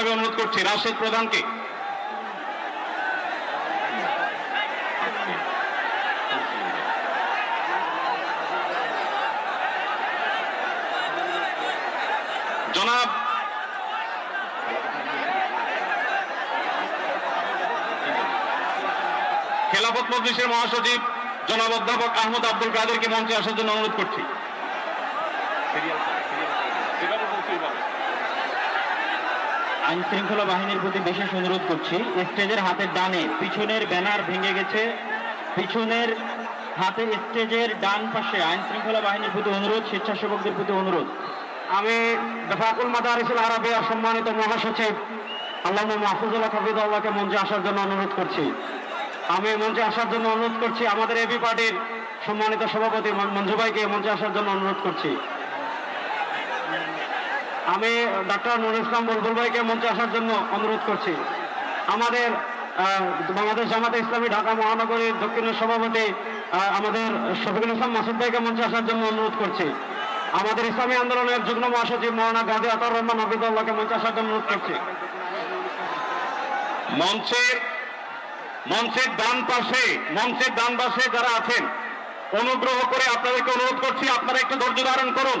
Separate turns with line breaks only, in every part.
বিনীতভাবে অনুরোধ করছি, রাশেদ প্রধানকে। জনাব, খেলাফত মজলিসের মহাসচিব জনাব অধ্যাপক আহমদ আব্দুল কাদেরকে মঞ্চে আসার জন্য অনুরোধ করছি।
আইন শৃঙ্খলা বাহিনীর প্রতি বিশেষ অনুরোধ করছি। স্টেজের হাতের ডানে পিছনের ব্যানার ভেঙে গেছে। পিছনের হাতে স্টেজের ডান পাশে আইন শৃঙ্খলা বাহিনীর প্রতি অনুরোধ, স্বেচ্ছাসেবকদের প্রতি অনুরোধ।
আমি বেফাকুল মাদারিসুল আরবিয়ার সম্মানিত মহাসচিব আল্লাহ মাহফুজুল্লাহ হাফিদুল্লাহকে মঞ্চে আসার জন্য অনুরোধ করছি। আমি মঞ্চে আসার জন্য অনুরোধ করছি, আমাদের এবি পার্টির সম্মানিত সভাপতি মঞ্জু ভাইকে মঞ্চে আসার জন্য অনুরোধ করছি। আমি ডাক্তার নুর ইসলাম বুলবুল ভাইকে মঞ্চে আসার জন্য অনুরোধ করছি। আমাদের বাংলাদেশ জামাতে ইসলামী ঢাকা মহানগরীর দক্ষিণের সভাপতি আমাদের শফিকুল ইসলাম মাসুদ ভাইকে মঞ্চে আসার জন্য অনুরোধ করছি। আমাদের ইসলামী আন্দোলনের যুগ্ম মহাসচিব মৌলানা গাজী আতার রহমান হাফিদুল্লাহকে মঞ্চে আসার জন্য অনুরোধ করছি।
মঞ্চের মঞ্চের ডান পাশে, মঞ্চের ডান পাশে যারা আছেন, অনুগ্রহ করে আপনাদেরকে অনুরোধ করছি, আপনারা একটু ধৈর্য ধারণ করুন।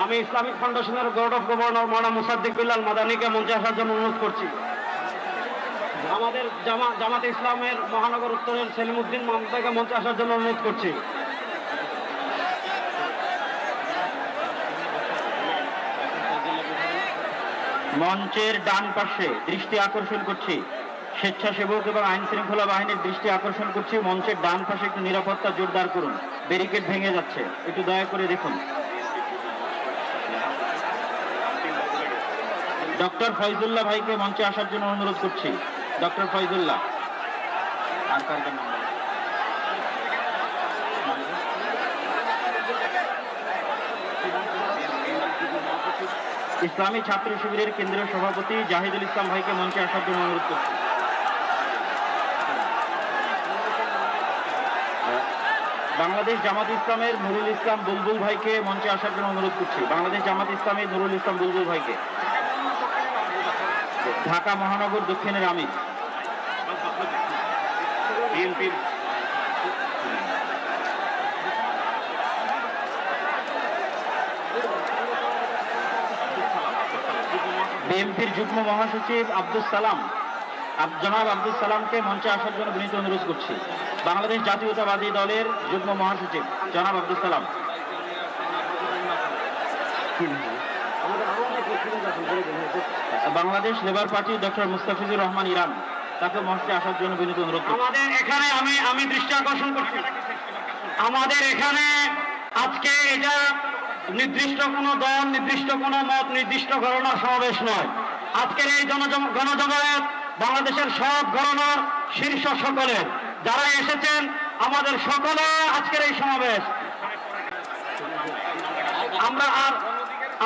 আমি ইসলামিক ফাউন্ডেশনের board of governor Maulana Musaddiq Billal মাদানিকে মঞ্চে আসার জন্য অনুরোধ করছি। আমাদের জামা, জামাত ইসলামের মহানগর উত্তরের সেলিমুদ্দিন মামতাকে মঞ্চে আসার জন্য অনুরোধ করছি।
মঞ্চের ডান পাশে দৃষ্টি আকর্ষণ করছি। স্বেচ্ছাসেবক এবং আইন শৃঙ্খলা বাহিনীর দৃষ্টি আকর্ষণ করছি। মঞ্চের ডান পাশে একটু নিরাপত্তা জোরদার করুন। ব্যারিকেড ভেঙে যাচ্ছে। একটু দয়া করে দেখুন। ডক্টর ফয়জুল্লাহ ভাইকে মঞ্চে আসার জন্য অনুরোধ করছি। ডক্টর ফয়জুল্লাহ? ইসলামী ছাত্র শিবিরের কেন্দ্রীয় সভাপতি জাহিদুল ইসলাম ভাইকে মঞ্চে আসার জন্য অনুরোধ করছি। বাংলাদেশ জামাত ইসলামের নুরুল ইসলাম বুলবুল ভাইকে মঞ্চে আসার জন্য অনুরোধ করছি। বাংলাদেশ জামাত ইসলামের নুরুল ইসলাম বুলবুল ভাইকে। ঢাকা মহানগর দক্ষিণের
বিএনপির
বিএনপির যুগ্ম মহাসচিব আব্দুল সালাম। জনাব আব্দুল সালামকে মঞ্চে আসার জন্য বিনীত অনুরোধ করছি। বাংলাদেশ জাতীয়তাবাদী দলের যুগ্ম মহাসচিব, জনাব Abdul Salam. Bangladesh labour party doctor Mustafizur Rahman Iran, তাকে মঞ্চে আসার জন্য বিনীত অনুরোধ
আমাদের এখানে আমি আমি দৃষ্টি আকর্ষণ করছি। আমাদের এখানে আজকে এটা নির্দিষ্ট কোনো দল, নির্দিষ্ট কোনো মত, নির্দিষ্ট ঘটনার সমাবেশ নয়। আজকের এই গণজমায়েত বাংলাদেশের সব ঘটনার শীর্ষ সকলের। যারা এসেছেন, আমাদের সকলে আজকের এই সমাবেশ। আমরা আর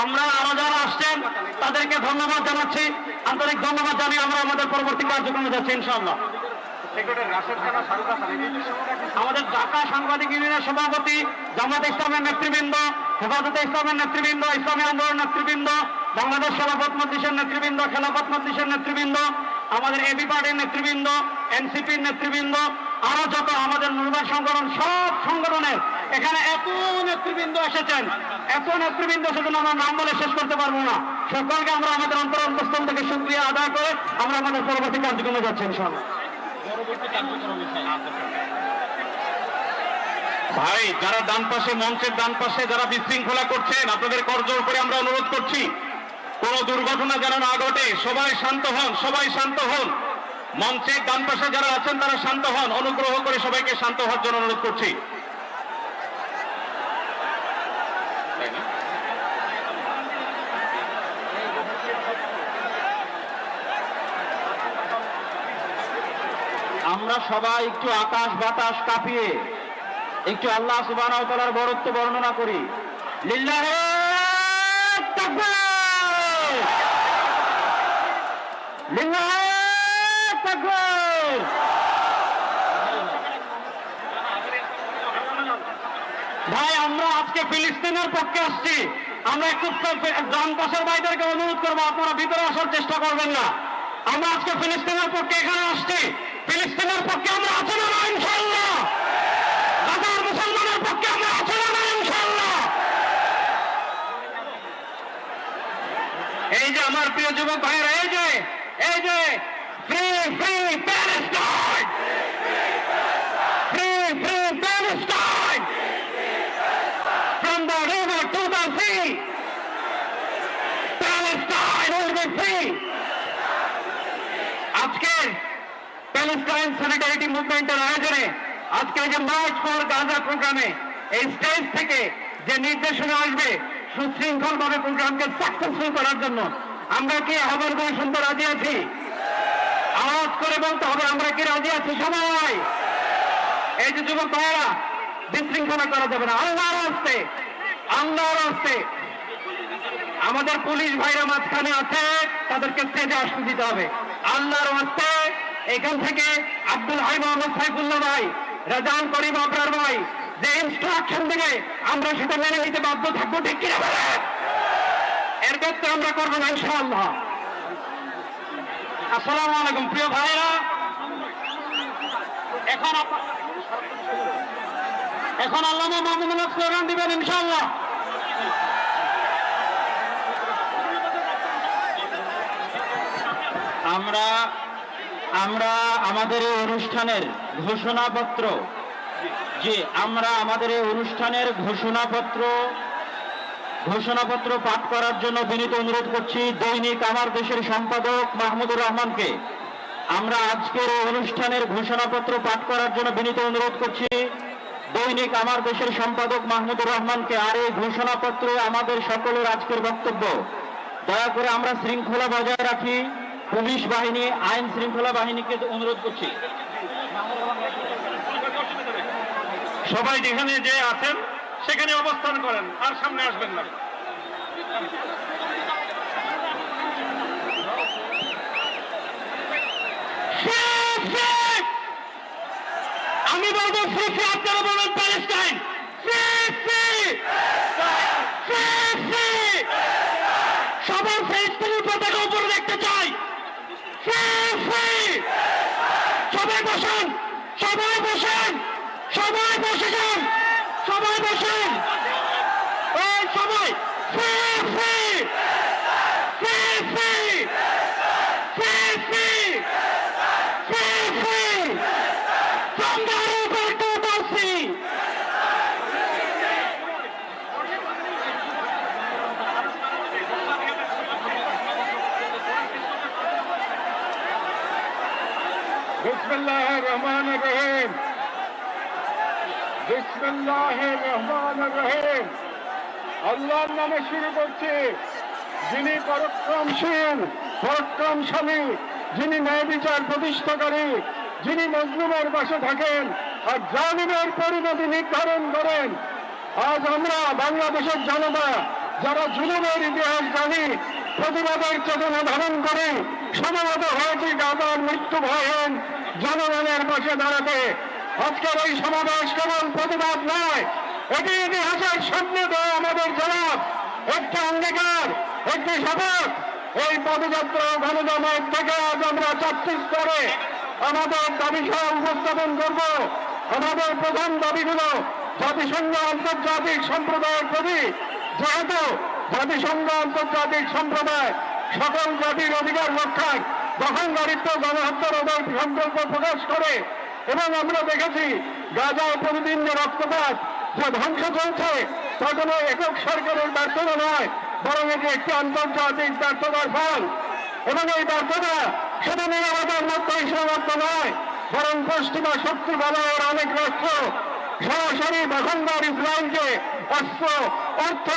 আমরা আরও যারা আসছেন, তাদেরকে ধন্যবাদ জানাচ্ছি। আন্তরিক ধন্যবাদ জানিয়ে আমরা আমাদের পরবর্তী কার্যক্রমে যাচ্ছি, ইনশাআল্লাহ। আমাদের ঢাকা সাংবাদিক ইউনিয়নের সভাপতি, জামাত ইসলামের নেতৃবৃন্দ, হেফাজতে ইসলামের নেতৃবৃন্দ, ইসলামী আন্দোলন নেতৃবৃন্দ, বাংলাদেশ খেলাফত মজলিসের নেতৃবৃন্দ, খেলাফত মজলিসের নেতৃবৃন্দ, আমাদের এবি পার্টির নেতৃবৃন্দ, এনসিপির নেতৃবৃন্দ, আরও যত আমাদের নির্বাচন সংগঠন, সব সংগঠনের এখানে এত নেতৃবৃন্দ এসেছেন এত নেতৃবৃন্দ এসেছেন, আমরা নাম বলে শেষ করতে পারব না। সকলকে আমরা আমাদের অন্তর অন্তঃস্থল থেকে সুক্রিয়া আদায় করে আমরা আমাদের পরবর্তী কার্যক্রমে যাচ্ছি, ইনশাআল্লাহ।
ভাই, যারা ডান পাশে, মঞ্চের ডান পাশে যারা বিশৃঙ্খলা করছেন, আপনাদের করজোর করে আমরা অনুরোধ করছি, কোনো দুর্ঘটনা যেন না ঘটে, সবাই শান্ত হন, সবাই শান্ত হন। মঞ্চের ডান পাশে যারা আছেন, তারা শান্ত হন, অনুগ্রহ করে সবাইকে শান্ত হওয়ার জন্য অনুরোধ করছি।
সবাই একটু আকাশ বাতাস কাঁপিয়ে, একটু আল্লাহ ওয়া বরত্ব বর্ণনা করি।
ভাই, আমরা আজকে ফিলিস্তিনের পক্ষে আসছি। আমরা একটু ডান পাশের ভাইদেরকে অনুরোধ করব, আপনারা ভিতরে আসার চেষ্টা করবেন না। আমরা আজকে ফিলিস্তিনের পক্ষে এখানে আসছি। ফিলিস্তিনের পক্ষে আমরা আছি না ইনশাল্লাহ গাজার মুসলমানের পক্ষে আমরা আছি না ইনশাল্লাহ এই যে আমার প্রিয় যুবক ভাইয়েরা, এই যে এই যে free free Palestine free free Palestine from the river to the sea. Palestine will be free. আজকে প্যালেস্টাইন সলিডারিটি মুভমেন্টের আয়োজনে আজকে যে মার্চ ফর গাজা প্রোগ্রামে এই স্টেজ থেকে যে নির্দেশনা আসবে সুশৃঙ্খল ভাবে প্রোগ্রামকে সাকসেসফুল করার জন্য, আমরা কি আহ্বান করে শুনতে রাজি আছি? আওয়াজ করে বলতে হবে, আমরা কি রাজি আছি সবাই? এই যে যুবক ভাইয়েরা, বিশৃঙ্খলা করা যাবে না। আল্লাহর হস্তে আল্লাহর হস্তে। আমাদের পুলিশ ভাইরা মাঝখানে আছে, তাদেরকে স্টেজে আসতে দিতে হবে। আল্লাহর হস্তে। এখান থেকে আব্দুল হাই মোহাম্মদ সাইফুল্লাহ ভাই রাজান করিম আবরার ভাই, যে ইনস্ট্রাকশন দিবে, আমরা সেটা মেনে নিতে বাধ্য থাকব, ঠিক কিনা? এর ক্ষেত্রে আমরা করব না, ইনশাআল্লাহ। আসসালামু আলাইকুম, প্রিয় ভাইরা এখন এখন আল্লামা মাহমুদুল্লাহ স্লোগান দিবেন, ইনশাআল্লাহ।
আমরা আমরা আমাদের এই অনুষ্ঠানের ঘোষণাপত্র যে আমরা আমাদের এই অনুষ্ঠানের ঘোষণাপত্র ঘোষণাপত্র পাঠ করার জন্য বিনীত অনুরোধ করছি দৈনিক আমার দেশের সম্পাদক মাহমুদুর রহমানকে। আমরা আজকের এই অনুষ্ঠানের ঘোষণাপত্র পাঠ করার জন্য বিনীত অনুরোধ করছি দৈনিক আমার দেশের সম্পাদক মাহমুদুর রহমানকে আর এই ঘোষণাপত্র আমাদের সকলের আজকের বক্তব্য। দয়া করে আমরা শৃঙ্খলা বজায় রাখি। পুলিশ বাহিনী, আইন শৃঙ্খলা বাহিনীকে অনুরোধ করছি।
সবাই যেখানে যে আছেন, সেখানে অবস্থান করেন, আর সামনে আসবেন না।
আমি বলব ফ্রি আপনারা বলবেন, প্যালেস্টাইন। সবার ফেসবুক পতাকা
টাকা রহিম। আল্লাহর নামে শুরু করছি। যিনি পরাক্রমশীল, পরাক্রমশালী, যিনি ন্যায় বিচার প্রতিষ্ঠাকারী, যিনি মজলুমের পাশে থাকেন আর জালিমের পরিণতি নির্ধারণ করেন, আজ আমরা বাংলাদেশের জনতা, যারা জুলুমের ইতিহাস জানি প্রতিবাদের চেতনা ধারণ করে সমাগত হয়েছে, গাজার মৃত্যু ভয়হীন জনগণের পাশে দাঁড়াতে আজকের এই সমাবেশ কেবল প্রতিবাদ নয়, এটি ইতিহাসের সামনে দেওয়া আমাদের জবাব। একটি অঙ্গীকার, একটি শপথ, এই পদযাত্রা গণজমায়েত থেকে আজ আমরা স্তরে আমাদের দাবি সহ উপস্থাপন করব। আমাদের প্রধান দাবিগুলো জাতিসংঘ আন্তর্জাতিক সম্প্রদায়ের প্রতি, যেহেতু জাতিসংঘ আন্তর্জাতিক সম্প্রদায় সকল জাতির অধিকার রক্ষায় দখলদারিত্ব গণহত্যার রোধের সংকল্প প্রকাশ করে এবং আমরা দেখেছি গাজায় প্রতিদিন যে রক্তপাত, যে ধ্বংস চলছে, তা কোনো একক সরকারের ব্যর্থতা নয়, বরং এটি একটি আন্তর্জাতিক ব্যর্থতার ফল। এবং এই ব্যর্থতা শুধু নিরাপত্তার মধ্যেই সীমাবদ্ধ নয়, বরং পশ্চিমা শক্তি বলয়ের অনেক রাষ্ট্র সরাসরি দখলদার ইসরায়েলকে অস্ত্র, অর্থ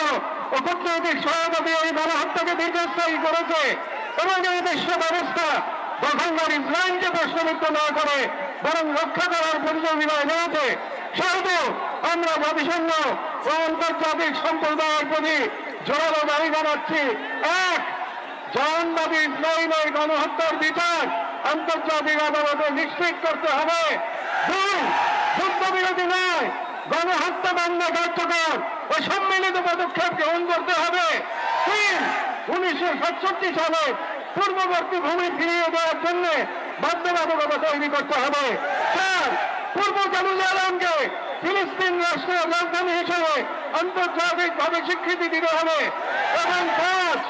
ও কূটনৈতিক সহায়তা দিয়ে এই গণহত্যাকে দীর্ঘস্থায়ী করেছে। এবং এই বিশ্ব ব্যবস্থা দখলদার ইসরায়েলকে প্রশ্নমুক্ত না করে বরং রক্ষা করার পরিচয় বিনয় রয়েছে সেহেতু আমরা জাতিসংঘ ও আন্তর্জাতিক সম্প্রদায়ের প্রতি জোরালো দাবি জানাচ্ছি। এক, জওয়ানবাদী ইসরায়েলের গণহত্যার বিচার আন্তর্জাতিক আদালতে নিশ্চিত করতে হবে। দুই, যুদ্ধবিরতি নয়, গণহত্যা বন্ধ কার্যকর ও সম্মিলিত পদক্ষেপ গ্রহণ করতে হবে। তিন, উনিশশো সালে পূর্ববর্তী ভূমি ফিরিয়ে দেওয়ার জন্য বাধ্যবাধকতা তৈরি করতে হবে। চার পূর্ব জেরুজালেমকে ফিলিস্তিন রাষ্ট্রের রাজধানী হিসেবে আন্তর্জাতিকভাবে স্বীকৃতি দিতে হবে এবং পাঁচ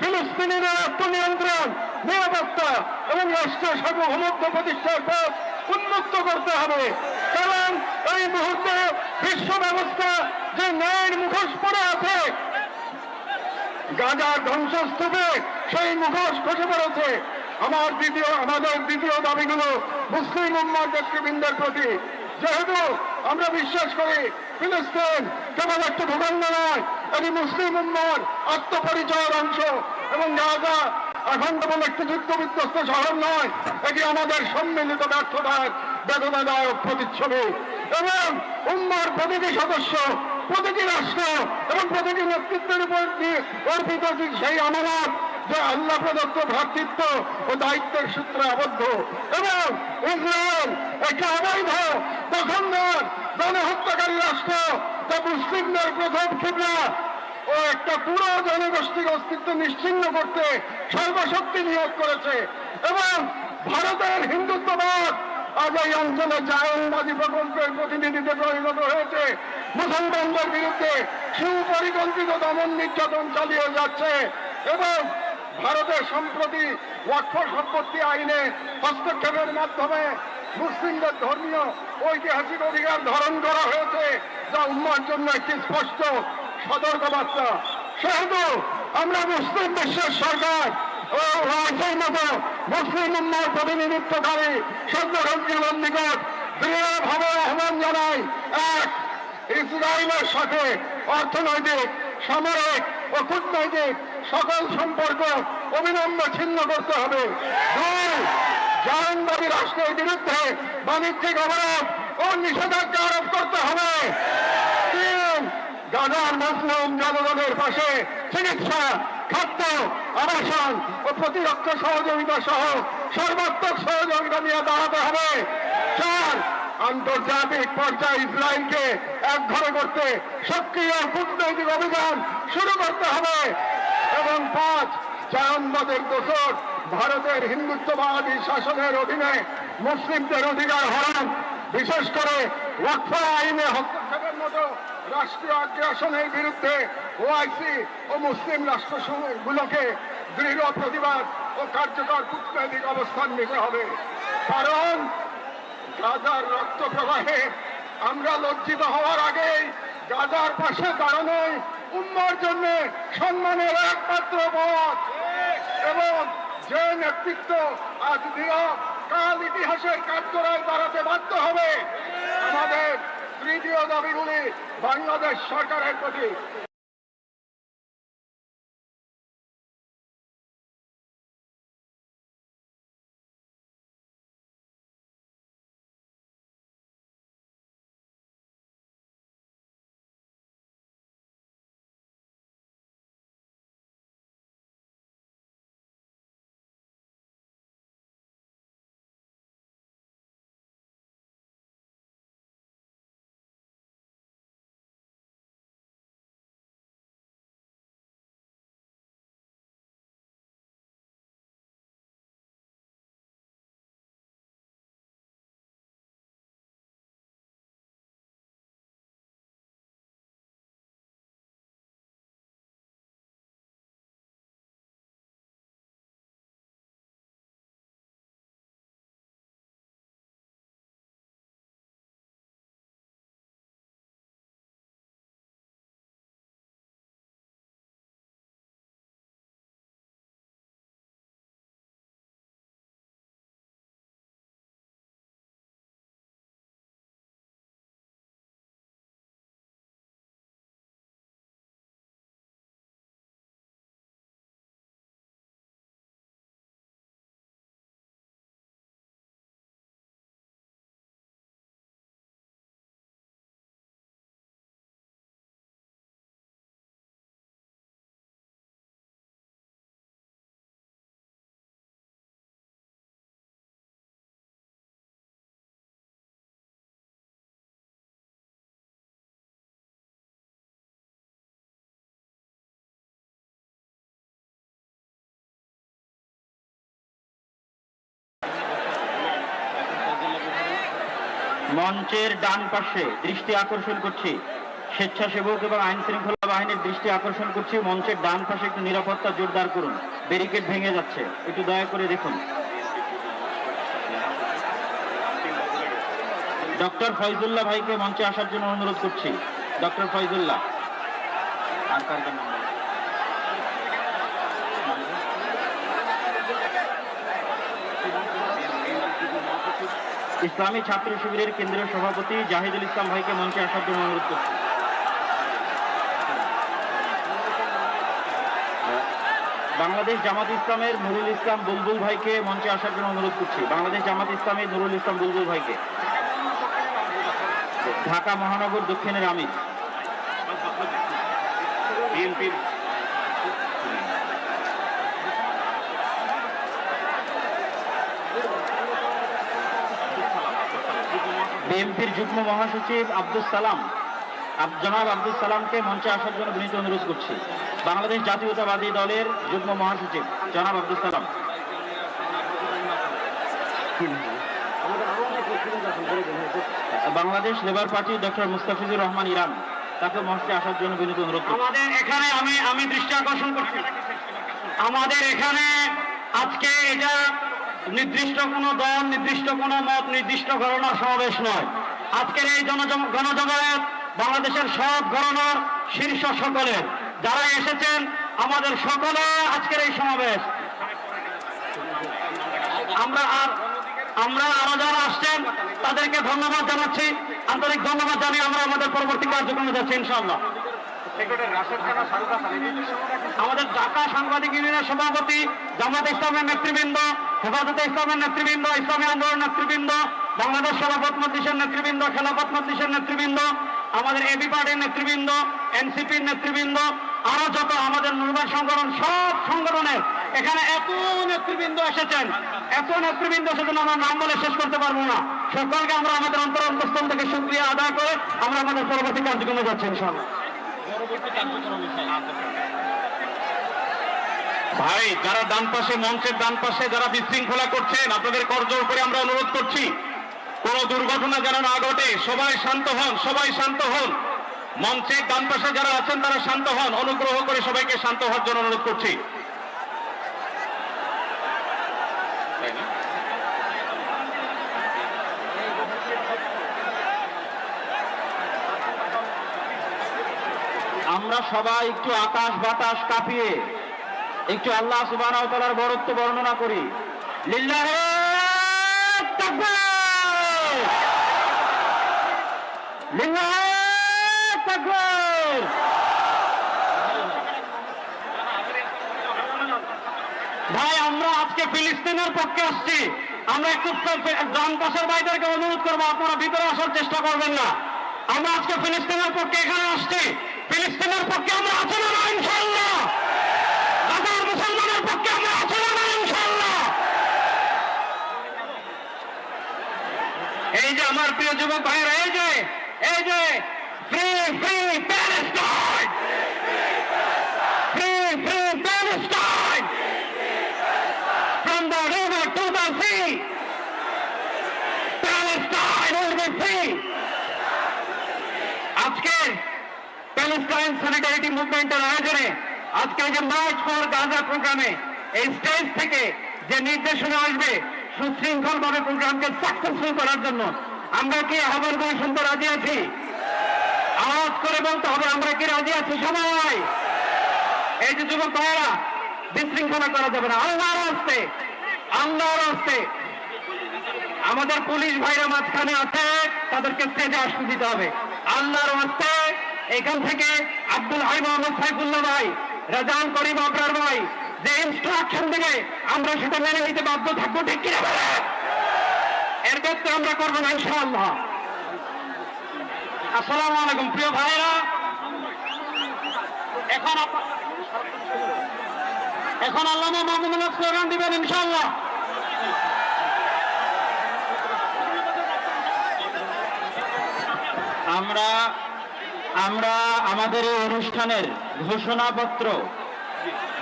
ফিলিস্তিনিদের আত্মনিয়ন্ত্রণ নিরাপত্তা এবং রাষ্ট্রের সার্বভৌমত্ব প্রতিষ্ঠার পথ উন্মুক্ত করতে হবে। কারণ এই মুহূর্তে বিশ্ব ব্যবস্থা যে ন্যায়ের মুখোশ পড়ে আছে গাজার ধ্বংসস্তূপে সেই মুখোশ খসে পড়েছে। আমার দ্বিতীয়, আমাদের দ্বিতীয় দাবিগুলো মুসলিম উম্মার নেতৃবৃন্দের প্রতি। যেহেতু আমরা বিশ্বাস করি ফিলিস্তিন কেবল একটা ভূখণ্ড নয়, এটি মুসলিম উম্মার আত্মপরিচয়ের অংশ এবং গাজা এখন কেবল একটি যুদ্ধ বিধ্বস্ত শহর নয়, এটি আমাদের সম্মিলিত ব্যর্থতার বেদনাদায়ক প্রতিচ্ছবি। এবং উম্মার প্রতিটি সদস্য প্রতিটি রাষ্ট্র এবং প্রতিটি নেতৃত্বের উপর অর্পিত সেই আমানত যে আল্লাহ প্রদত্ত ভ্রাতৃত্ব ও দায়িত্বের সূত্রে আবদ্ধ। এবং ইসরায়েল একটি অবৈধ দখলদার গণহত্যাকারী রাষ্ট্র যা মুসলিমদের প্রথম ক্ষিপ্রা ও একটা পুরো জনগোষ্ঠীর অস্তিত্ব নিশ্চিন্ন করতে সর্বশক্তি নিয়োগ করেছে। এবং ভারতের হিন্দুত্ববাদ আজ এই অঞ্চলে জায়নবাদী প্রকল্পের প্রতিনিধিতে পরিণত হয়েছে। মুসলমানদের বিরুদ্ধে সুপরিকল্পিত দমন নির্যাতন চালিয়ে যাচ্ছে এবং ভারতের সম্প্রতি ওয়াক্ফ সম্পত্তি আইনে হস্তক্ষেপের মাধ্যমে মুসলিমদের ধর্মীয় ঐতিহাসিক অধিকার ধারণ করা হয়েছে, যা উম্মার জন্য একটি স্পষ্ট সতর্কবার্তা। সেহেতু আমরা মুসলিম বিশ্বের সরকার ও মতো মুসলিম উম্মার প্রতিনিধিত্বকারী সদ্যসঞ্জীবন নিকট দৃঢ়ভাবে আহ্বান জানাই এক ইসরায়েলের সাথে অর্থনৈতিক, সামরিক ও কূটনৈতিক সকল সম্পর্ক অবিলম্বে ছিন্ন করতে হবে। দুই জায়নবাদী রাষ্ট্রের বিরুদ্ধে বাণিজ্যিক অবরোধ ও নিষেধাজ্ঞা আরোপ করতে হবে। তিন, গাজার মুসলিম জনগণের পাশে চিকিৎসা, খাদ্য, আবাসন ও প্রতিরক্ষা সহযোগিতা সহ সর্বাত্মক সহযোগিতা নিয়ে দাঁড়াতে হবে। চার আন্তর্জাতিক পর্যায়ে ইসরায়েলকে এক ঘরে করতে সক্রিয় কূটনৈতিক অভিযান শুরু করতে হবে। এবং পাঁচ জাহানবাদের দোষর ভারতের হিন্দুত্ববাদী শাসনের অধীনে মুসলিমদের অধিকার হরণ বিশেষ করে ওয়াকফ আইনে হস্তক্ষেপের মতো রাষ্ট্রীয় আগ্রাসনের বিরুদ্ধে ওআইসি ও মুসলিম রাষ্ট্রগুলোকে দৃঢ় প্রতিবাদ ও কার্যকর কূটনৈতিক অবস্থান নিতে হবে। কারণ গাজার রক্ত প্রবাহে আমরা লজ্জিত হওয়ার আগেই গাজার পাশে দাঁড়ানোই উম্মার জন্য সম্মানের একমাত্র পথ। এবং যে নেতৃত্ব আজ দিও কাল ইতিহাসের কাঠগড়ায় দাঁড়াতে বাধ্য হবে, আমাদের তৃতীয় দাবিগুলি বাংলাদেশ সরকারের প্রতি
মঞ্চের ডান পাশে দৃষ্টি আকর্ষণ করছি। স্বেচ্ছাসেবক এবং আইন শৃঙ্খলা বাহিনীর দৃষ্টি আকর্ষণ করছি। মঞ্চের ডান পাশে একটু নিরাপত্তা জোরদার করুন। ব্যারিকেড ভেঙে যাচ্ছে। একটু দয়া করে দেখুন। ডক্টর ফয়জুল্লাহ ভাইকে মঞ্চে আসার জন্য অনুরোধ করছি। ডক্টর ফয়জুল্লাহ। আর কার নাম ইসলামী ছাত্র শিবিরের কেন্দ্রীয় সভাপতি জাহিদুল ইসলাম ভাইকে মঞ্চে আসার জন্য অনুরোধ করছি। বাংলাদেশ জামাত ইসলামের নুরুল ইসলাম বুলবুল ভাইকে মঞ্চে আসার জন্য অনুরোধ করছি। বাংলাদেশ জামাত ইসলামের নুরুল ইসলাম বুলবুল ভাইকে। ঢাকা মহানগর দক্ষিণের আমির।
বিএনপির
বিএনপির যুগ্ম মহাসচিব আব্দুল সালাম। জনাব আব্দুল সালামকে মঞ্চে আসার জন্য বিনীত অনুরোধ করছি। বাংলাদেশ জাতীয়তাবাদী দলের যুগ্ম মহাসচিব, জনাব Abdul Salam. Bangladesh labour party doctor Mustafizur Rahman Iran, তাকে মঞ্চে আসার জন্য বিনীত অনুরোধ
আমাদের এখানে আমি আমি দৃষ্টি আকর্ষণ করছি। আমাদের এখানে আজকে এটা নির্দিষ্ট কোনো দল, নির্দিষ্ট কোনো মত, নির্দিষ্ট ঘটনার সমাবেশ নয়। আজকের এই গণজমায়েত বাংলাদেশের সব ঘটনার শীর্ষ সকলের। যারা এসেছেন, আমাদের সকলে আজকের এই সমাবেশ। আমরা আর আমরা আরও যারা আসছেন, তাদেরকে ধন্যবাদ জানাচ্ছি। আন্তরিক ধন্যবাদ জানিয়ে আমরা আমাদের পরবর্তী কার্যক্রমে যাচ্ছি, ইনশাআল্লাহ। আমাদের ঢাকা সাংবাদিক ইউনিয়নের সভাপতি জামাত ইসলামের নেতৃবৃন্দ হেফাজতে ইসলামের নেতৃবৃন্দ, ইসলামী আন্দোলন নেতৃবৃন্দ, বাংলাদেশ খেলাফত মজলিসের নেতৃবৃন্দ খেলাফত মজলিসের নেতৃবৃন্দ, আমাদের এবি পার্টির নেতৃবৃন্দ এনসিপির নেতৃবৃন্দ, আরও যত আমাদের নির্বাচন সংগঠন, সব সংগঠনের এখানে এত নেতৃবৃন্দ এসেছেন। এত নেতৃবৃন্দ এসেছেন, আমরা নাম বলে শেষ করতে পারব না। সকলকে আমরা আমাদের অন্তর অন্তঃস্থল থেকে সুক্রিয়া আদায় করে আমরা আমাদের পরবর্তী কার্যক্রমে যাচ্ছি, ইনশাআল্লাহ।
ভাই, যারা ডান পাশে, মঞ্চের ডান পাশে যারা বিশৃঙ্খলা করছেন, আপনাদের করজোর করে আমরা অনুরোধ করছি, কোনো দুর্ঘটনা যেন না ঘটে, সবাই শান্ত হন, সবাই শান্ত হন। মঞ্চের ডান পাশে যারা আছেন, তারা শান্ত হন, অনুগ্রহ করে সবাইকে শান্ত হওয়ার জন্য অনুরোধ করছি।
আমরা সবাই একটু আকাশ বাতাস কাঁপিয়ে একটু আল্লাহ সুবাহ বরত্ব বর্ণনা করি!
ভাই, আমরা আজকে ফিলিস্তিনের পক্ষে আসছি। আমরা একটু ডান পাশের ভাইদেরকে অনুরোধ করব, আপনারা ভিতরে আসার চেষ্টা করবেন না। আমরা আজকে ফিলিস্তিনের পক্ষে এখানে আসছি। ফিলিস্তিনের পক্ষে আমরা আছি না ইনশাল্লাহ গাজার মুসলমানের পক্ষে আমরা আছি না ইনশাল্লাহ এই যে আমার প্রিয় যুবক ভাইয়েরা, এই যে এই যে free free Palestine free free Palestine from the river to the sea. Palestine will be free. আজকে প্যালেস্টাইন সলিডারিটি মুভমেন্টের আয়োজনে আজকে যে মার্চ ফর গাজা প্রোগ্রামে এই স্টেজ থেকে যে নির্দেশনা আসবে সুশৃঙ্খল ভাবে প্রোগ্রামকে সাকসেসফুল করার জন্য আমরা কি আহ্বান করে শুনতে রাজি আছি? আওয়াজ করে বলতে হবে, আমরা কি রাজি আছি সবাই? এই যে যুবক ভাইয়েরা, বিশৃঙ্খলা করা যাবে না। আল্লাহর হস্তে আল্লাহর হস্তে। আমাদের পুলিশ ভাইরা মাঝখানে আছে, তাদেরকে স্টেজে আসতে দিতে হবে। আল্লাহর হস্তে, এখান থেকে আব্দুল হাই মোহাম্মদ সাইফুল্লাহ ভাই রাজান করিম আবরার ভাই যে ইনস্ট্রাকশন দিবে, আমরা সেটা মেনে নিতে বাধ্য থাকব, ঠিক কিনা এর ক্ষেত্রে আমরা করব না, ইনশাআল্লাহ। আসসালামু আলাইকুম, প্রিয় ভাইরা এখন এখন আল্লামা মাহমুদুল্লাহ স্লোগান দিবেন, ইনশাআল্লাহ।
আমরা আমরা আমাদের এই অনুষ্ঠানের ঘোষণাপত্র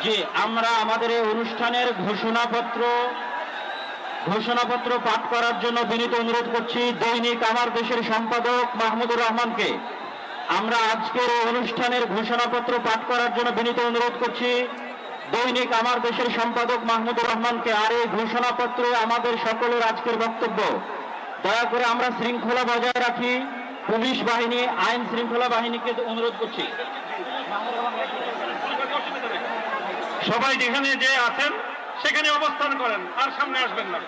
যে আমরা আমাদের এই অনুষ্ঠানের ঘোষণাপত্র ঘোষণাপত্র পাঠ করার জন্য বিনীত অনুরোধ করছি দৈনিক আমার দেশের সম্পাদক মাহমুদুর রহমানকে। আমরা আজকের অনুষ্ঠানের ঘোষণাপত্র পাঠ করার জন্য বিনীত অনুরোধ করছি দৈনিক আমার দেশের সম্পাদক মাহমুদুর রহমানকে আর এই ঘোষণাপত্রে আমাদের সকলের আজকের বক্তব্য। দয়া করে আমরা শৃঙ্খলা বজায় রাখি, পুলিশ বাহিনী, আইন শৃঙ্খলা বাহিনীকে অনুরোধ করছি।
সবাই যেখানে যে আছেন, সেখানে অবস্থান করেন, আর সামনে আসবেন না।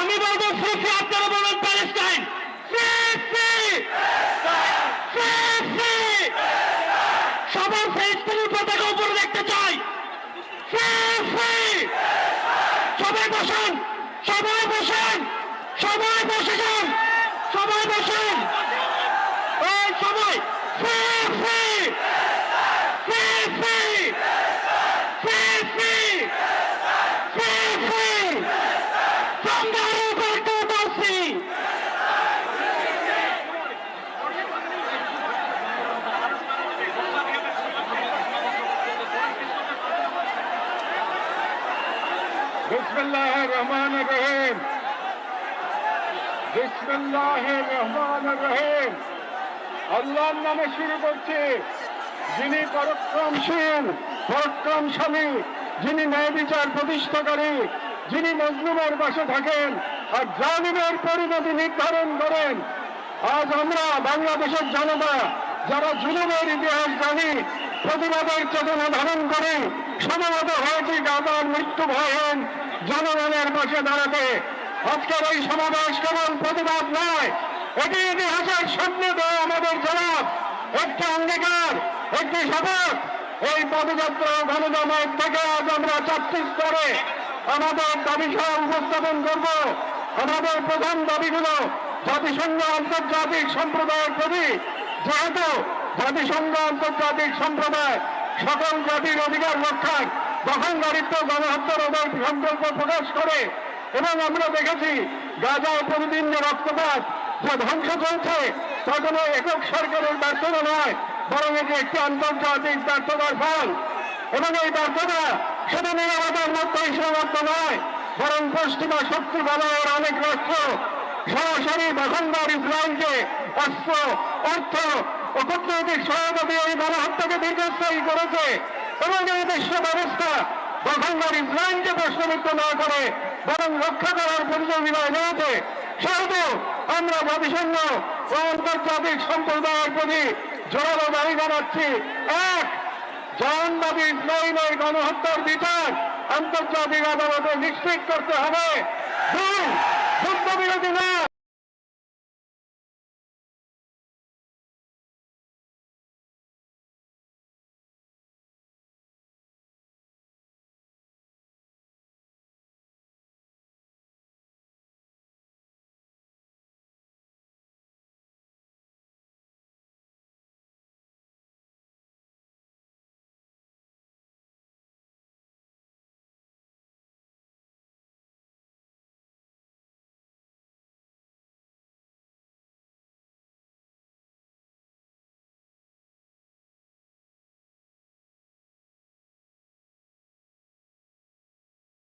আমি বলব আপনারা বলবেন, প্যালেস্টাইন।
আল্লাহর নামে শুরু করছি। যিনি পরাক্রমশীল, পরাক্রমশালী, যিনি ন্যায় বিচার প্রতিষ্ঠাকারী, যিনি মজলুমের পাশে থাকেন আর জালিমের পরিণতি নির্ধারণ করেন। আজ আমরা বাংলাদেশের জনতা, যারা জুলুমের ইতিহাস জানি, প্রতিবাদের চেতনা ধারণ করে, সমবেত হয়েছি গাদার মৃত্যু ভয়হীন জনগণের পাশে দাঁড়াতে আজকের এই সমাবেশ কেবল প্রতিবাদ নয়। এটি ইতিহাসের সামনে দেওয়া আমাদের জবাব। একটি অঙ্গীকার, একটি শপথ। এই পদযাত্রা ও থেকে আজ আমরা স্তরে আমাদের দাবি সহ উপস্থাপন করব। আমাদের প্রধান দাবিগুলো জাতিসংঘ আন্তর্জাতিক সম্প্রদায়ের প্রতি। যেহেতু জাতিসংঘ আন্তর্জাতিক সম্প্রদায় সকল জাতির অধিকার রক্ষার দখলদারিত্ব গণহত্যার ওদের সংকল্প প্রকাশ করে এবং আমরা দেখেছি গাজায় প্রতিদিন যে রক্তপাত, যে ধ্বংস চলছে, তা কোনো একক সরকারের ব্যর্থতা নয়, বরং এটি একটি আন্তর্জাতিক ব্যর্থতার ফল। এবং এই ব্যর্থতা শুধু নিরাপত্তার মধ্যে সীমাবদ্ধ নয়, বরং পশ্চিমা শক্তি বলয়ের অনেক রাষ্ট্র সরাসরি দখলদার ইসরায়েলকে অস্ত্র, অর্থ ও কূটনৈতিক সহায়তা দিয়ে এই গণহত্যাকে দীর্ঘস্থায়ী করেছে। এবং এই বিশ্ব ব্যবস্থা দখলদার ইসরায়েলকে প্রশ্নবিদ্ধ না করে বরং রক্ষা করার পরিকল্পনা রয়েছে। সেহেতু আমরা জাতিসংঘ আন্তর্জাতিক সম্প্রদায়ের প্রতি জোরালো দাবি জানাচ্ছি। এক জাহানবাদী নয় গণহত্যার বিচার আন্তর্জাতিক আদালতে নিশ্চিত করতে হবে। দুই যুদ্ধ বিরোধী নয়।